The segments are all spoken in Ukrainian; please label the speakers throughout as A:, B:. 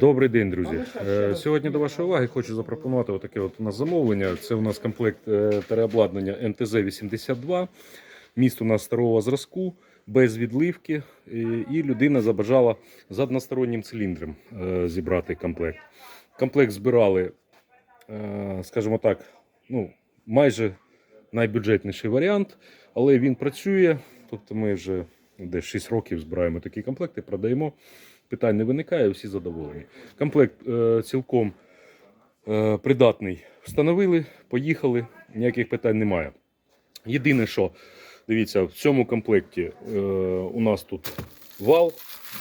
A: Добрий день, друзі. Е, Сьогодні до вашої уваги хочу запропонувати отаке от у нас замовлення. Це у нас комплект е, переобладнання МТЗ-82. Міст у нас старого зразку, без відливки. І людина забажала з одностороннім циліндром е, зібрати комплект. Комплект збирали, скажімо так, ну, майже найбюджетніший варіант, але він працює. Тобто ми вже десь 6 років збираємо такі комплекти, продаємо. Питань не виникає, всі задоволені. Комплект е, цілком е, придатний. Встановили, поїхали, ніяких питань немає. Єдине, що дивіться, в цьому комплекті е, у нас тут вал,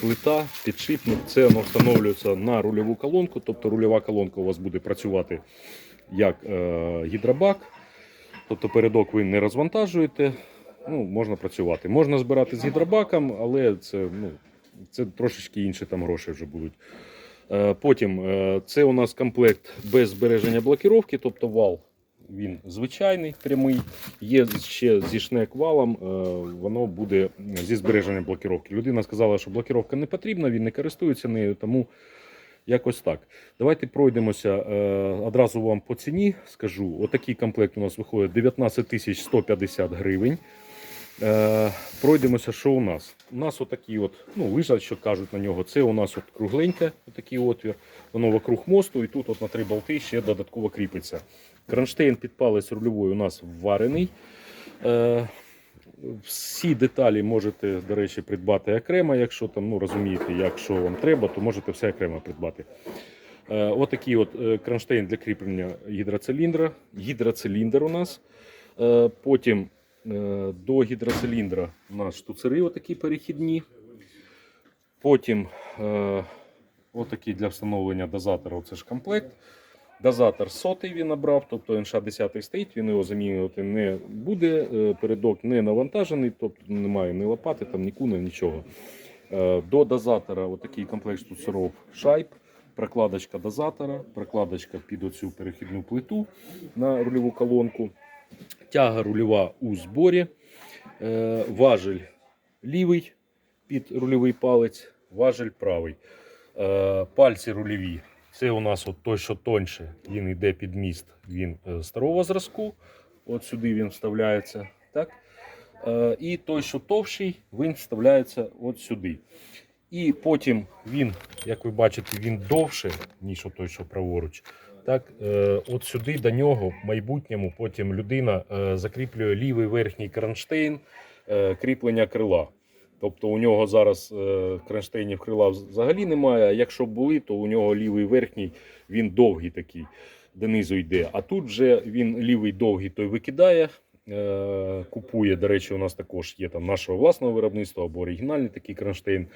A: плита, підшипник. Це воно встановлюється на рульову колонку, тобто рульова колонка у вас буде працювати як е, гідробак. Тобто передок ви не розвантажуєте, ну, можна працювати. Можна збирати з гідробаком, але це, ну, це трошечки інші там гроші вже будуть. Е, Потім е, це у нас комплект без збереження блокіровки, тобто вал він звичайний, прямий. Є ще зі шнек-валом, е, воно буде зі збереженням блокіровки. Людина сказала, що блокіровка не потрібна, він не користується нею, тому якось так. Давайте пройдемося одразу вам по ціні. Скажу, отакий комплект у нас виходить 19 150 гривень. Е, пройдемося, що у нас. У нас отакі от, ну, лижа, що кажуть на нього, це у нас от кругленьке, отакий отвір. Воно вокруг мосту, і тут от на три болти ще додатково кріпиться. Кронштейн під палець рульовий у нас варений. Е, всі деталі можете, до речі, придбати окремо, якщо там, ну, розумієте, якщо вам треба, то можете все окремо придбати. Е, Отакий от е, кронштейн для кріплення гідроциліндра. Гідроциліндр у нас. Е, Потім до гідроциліндра у нас штуцери отакі перехідні. Потім е, отакий для встановлення дозатора, це ж комплект. Дозатор сотий він набрав, тобто НШ 10 стоїть, він його замінювати не буде. Е, Передок не навантажений, тобто немає ні лопати, там, ні куни, нічого. Е, До дозатора отакий комплект штуцеров шайб, прокладочка дозатора, прокладочка під оцю перехідну плиту на рульову колонку, тяга рульова у зборі, е, важель лівий під рульовий палець, важель правий. Е, Пальці рульові. Це у нас от той, що тоньше, він йде під міст, він е, старого зразку. От сюди він вставляється. Так? І той, що товщий, він вставляється от сюди. І потім він, як ви бачите, він довше, ніж той, що праворуч. Так, е, от сюди до нього в майбутньому потім людина е, закріплює лівий верхній кронштейн е, кріплення крила. Тобто у нього зараз кронштейнів крила взагалі немає. А якщо були, то у нього лівий верхній він довгий такий, донизу йде. А тут вже він лівий довгий той викидає, купує. До речі, у нас також є там нашого власного виробництва або оригінальний такий кронштейн.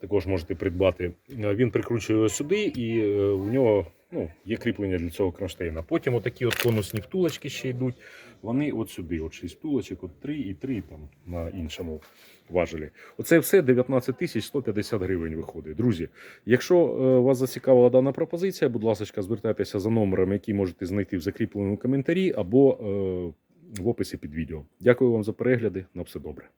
A: Також можете придбати. Він прикручує його сюди, і у нього ну, є кріплення для цього кронштейна. Потім отакі от конусні втулочки ще йдуть. Вони от сюди, от 6 втулочок, от 3 і 3 там на іншому важелі. Оце все 19 тисяч 150 гривень виходить. Друзі, якщо е, вас зацікавила дана пропозиція, будь ласка, звертайтеся за номером, який можете знайти в закріпленому коментарі або е, в описі під відео. Дякую вам за перегляди. На все добре.